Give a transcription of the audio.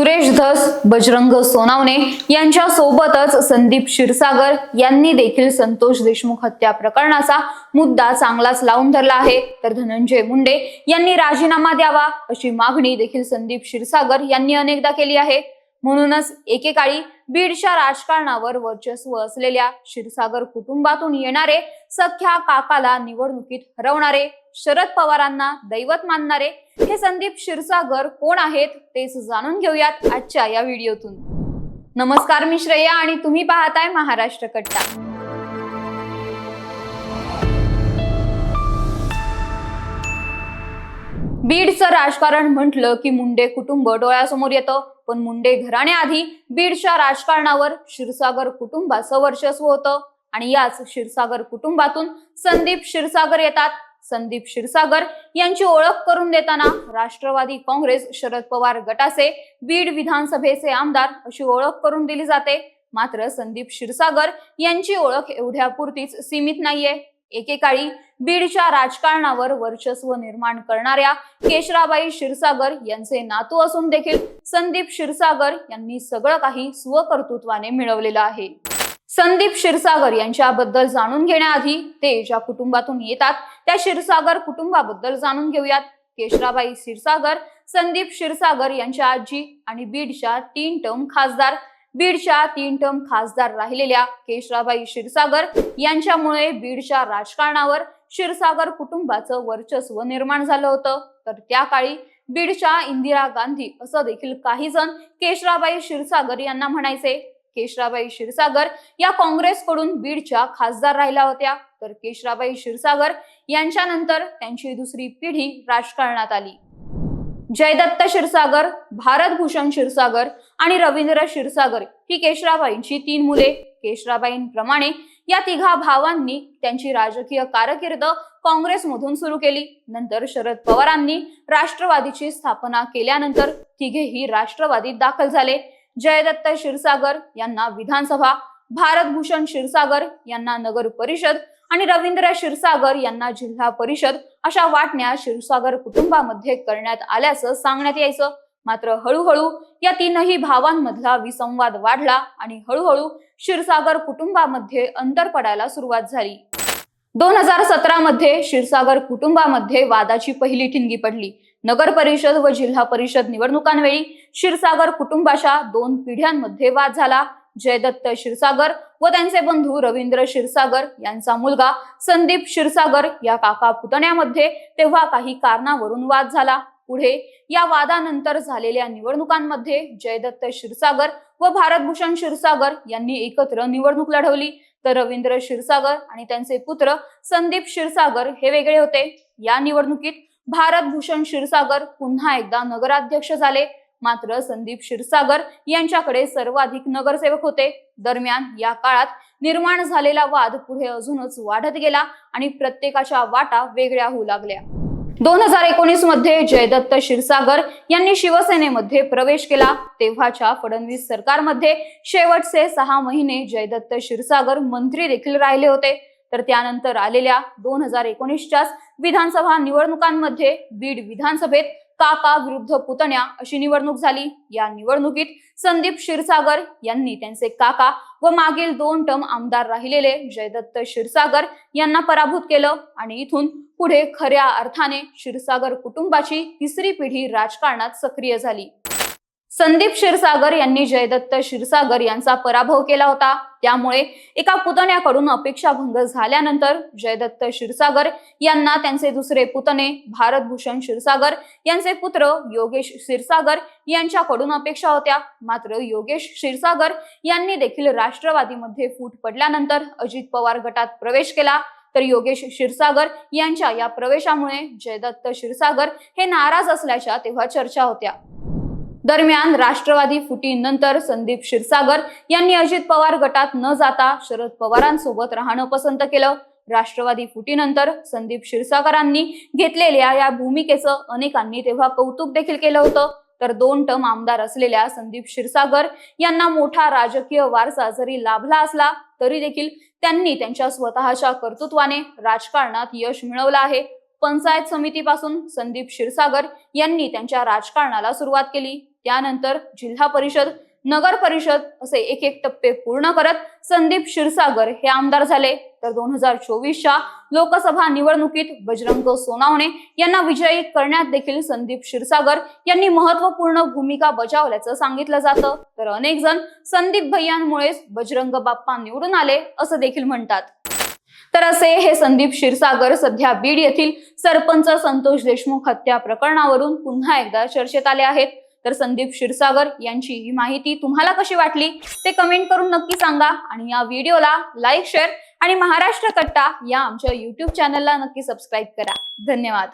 सुरेश धस बजरंग सोनावणे यांच्या सोबतच संदीप क्षीरसागर यांनी देखील संतोष देशमुख हत्या प्रकरणाचा मुद्दा चांगलाच लावून धरला आहे. तर धनंजय मुंडे यांनी राजीनामा द्यावा अशी मागणी देखील संदीप क्षीरसागर यांनी अनेकदा केली आहे. म्हणूनच एकेकाळी बीडच्या राजकारणावर वर्चस्व असलेल्या क्षीरसागर कुटुंबातून येणारे सख्या काकाला निवडणुकीत हरवणारे शरद पवारांना दैवत मानणारे हे संदीप क्षीरसागर कोण आहेत तेच जाणून घेऊयात आजच्या या व्हिडिओतून. नमस्कार मी श्रेया आणि तुम्ही पाहताय महाराष्ट्र कट्टा. बीडचं राजकारण म्हटलं की मुंडे कुटुंब डोळ्यासमोर येतं. पण मुंडे घराण्याआधी बीडच्या राजकारणावर क्षीरसागर कुटुंबाचं वर्चस्व होतं. आणि याच क्षीरसागर कुटुंबातून संदीप क्षीरसागर येतात. संदीप क्षीरसागर यांची ओळख करून देताना राष्ट्रवादी काँग्रेस शरद पवार गटाचे बीड विधानसभेचे आमदार अशी ओळख करून दिली जाते. मात्र संदीप क्षीरसागर यांची ओळख एवढ्यापुरतीच सीमित नाहीये. एकेकाळी बीडच्या राजकारणावर वर्चस्व निर्माण करणाऱ्या केशराबाई क्षीरसागर यांचे नातू असून देखील संदीप क्षीरसागर यांनी सगळं काही स्वकर्तृत्वाने मिळवलेलं आहे. संदीप क्षीरसागर यांच्याबद्दल जाणून घेण्याआधी ते ज्या कुटुंबातून येतात त्या क्षीरसागर कुटुंबाबद्दल जाणून घेऊयात. केशराबाई क्षीरसागर संदीप क्षीरसागर यांच्या आजी आणि बीडच्या तीन टर्म खासदार बीडच्या तीन टर्म खासदार राहिलेल्या केशराबाई क्षीरसागर यांच्यामुळे बीडच्या राजकारणावर क्षीरसागर कुटुंबाचं वर्चस्व निर्माण झालं होतं. तर त्या काळी बीडच्या इंदिरा गांधी असं देखील काही जण केशराबाई क्षीरसागर यांना म्हणायचे. केशराबाई क्षीरसागर या काँग्रेसकडून बीडच्या खासदार राहिल्या होत्या. तर केशराबाई क्षीरसागर यांच्यानंतर त्यांची दुसरी पिढी राजकारणात आली. जयदत्त क्षीरसागर भारतभूषण क्षीरसागर आणि रवींद्र क्षीरसागर ही केशराबाईंची तीन मुले. केशराबाईंप्रमाणे या तिघा भावांनी त्यांची राजकीय कारकीर्द काँग्रेसमधून सुरू केली. नंतर शरद पवारांनी राष्ट्रवादीची स्थापना केल्यानंतर तिघेही राष्ट्रवादीत दाखल झाले. जयदत्त क्षीरसागर यांना विधानसभा भारतभूषण क्षीरसागर यांना नगर परिषद आणि रवींद्र क्षीरसागर यांना जिल्हा परिषद अशा वाटण्या क्षीरसागर कुटुंबामध्ये करण्यात आल्याचं सांगण्यात यायचं. मात्र हळूहळू या तीनही भावांमधला विसंवाद वाढला आणि हळूहळू क्षीरसागर कुटुंबामध्ये अंतर पडायला सुरुवात झाली. दोन हजार सतरा मध्ये क्षीरसागर कुटुंबामध्ये वादाची पहिली ठिणगी पडली. नगर परिषद व जिल्हा परिषद निवडणुकांवेळी क्षीरसागर कुटुंबाच्या दोन पिढ्यांमध्ये वाद झाला. जयदत्त क्षीरसागर व त्यांचे बंधू रवींद्र क्षीरसागर यांचा मुलगा संदीप क्षीरसागर या काका पुतण्यामध्ये तेव्हा काही कारणावरून वाद झाला. पुढे या वादानंतर झालेल्या निवडणुकांमध्ये जयदत्त क्षीरसागर व भारतभूषण क्षीरसागर यांनी एकत्र निवडणूक लढवली. तर रवींद्र क्षीरसागर आणि त्यांचे पुत्र संदीप क्षीरसागर हे वेगळे होते. या निवडणुकीत भारतभूषण क्षीरसागर पुन्हा एकदा नगराध्यक्ष झाले. मात्र संदीप क्षीरसागर यांच्याकडे सर्वाधिक नगरसेवक होते. दरम्यान या काळात निर्माण झालेला वाद पुढे अजूनच वाढत गेला आणि प्रत्येकाच्या वाटा वेगळ्या होऊ लागल्या. दोन हजार एकोणीसमध्ये जयदत्त क्षीरसागर यांनी शिवसेनेमध्ये प्रवेश केला. तेव्हाच्या फडणवीस सरकारमध्ये शेवटचे सहा महिने जयदत्त क्षीरसागर मंत्री देखील राहिले होते. तर त्यानंतर आलेल्या दोन हजार एकोणीसच्याच विधानसभा निवडणुकांमध्ये बीड विधानसभेत काका विरुद्ध पुतण्या अशी निवडणूक झाली. या निवडणुकीत संदीप क्षीरसागर यांनी त्यांचे काका व मागील दोन टर्म आमदार राहिलेले जयदत्त क्षीरसागर यांना पराभूत केलं आणि इथून पुढे खऱ्या अर्थाने क्षीरसागर कुटुंबाची तिसरी पिढी राजकारणात सक्रिय झाली. संदीप क्षीरसागर यांनी जयदत्त क्षीरसागर यांचा पराभव केला होता. त्यामुळे एका पुतण्याकडून अपेक्षाभंग झाल्यानंतर जयदत्त क्षीरसागर यांना त्यांचे दुसरे पुतणे भारतभूषण क्षीरसागर यांचे पुत्र योगेश क्षीरसागर यांच्याकडून अपेक्षा होत्या. मात्र योगेश क्षीरसागर यांनी देखील राष्ट्रवादीमध्ये फूट पडल्यानंतर अजित पवार गटात प्रवेश केला. तर योगेश क्षीरसागर यांच्या या प्रवेशामुळे जयदत्त क्षीरसागर हे नाराज असल्याच्या तेव्हा चर्चा होत्या. दरम्यान राष्ट्रवादी फुटीनंतर संदीप क्षीरसागर यांनी अजित पवार गटात न जाता शरद पवारांसोबत राहणं पसंत केलं. राष्ट्रवादी फुटीनंतर संदीप क्षीरसागरांनी घेतलेल्या या भूमिकेचं अनेकांनी तेव्हा कौतुक देखील केलं होतं. तर दोन टर्म आमदार असलेल्या संदीप क्षीरसागर यांना मोठा राजकीय वारसा जरी लाभला असला तरी देखील त्यांनी त्यांच्या स्वतःच्या कर्तृत्वाने राजकारणात यश मिळवलं आहे. पंचायत समितीपासून संदीप क्षीरसागर यांनी त्यांच्या राजकारणाला सुरुवात केली. त्यानंतर जिल्हा परिषद नगर परिषद असे एक एक टप्पे पूर्ण करत संदीप क्षीरसागर हे आमदार झाले. तर दोन हजार चोवीसच्या लोकसभा निवडणुकीत बजरंग सोनावणे यांना विजयी करण्यात देखील संदीप क्षीरसागर यांनी महत्त्वपूर्ण भूमिका बजावल्याचं सांगितलं जातं. तर अनेक जण संदीप भैयांमुळेच बजरंग बाप्पा निवडून आले असं देखील म्हणतात. तर असे हे संदीप क्षीरसागर सध्या बीड येथील सरपंच संतोष देशमुख हत्या प्रकरणावरून पुन्हा एकदा चर्चेत आले आहेत. तर संदीप क्षीरसागर यांची ही माहिती तुम्हाला कशी वाटली ते कमेंट करून नक्की सांगा. आणि या व्हिडिओला लाईक शेअर आणि महाराष्ट्र कट्टा या आमच्या युट्यूब चॅनलला नक्की सबस्क्राईब करा. धन्यवाद.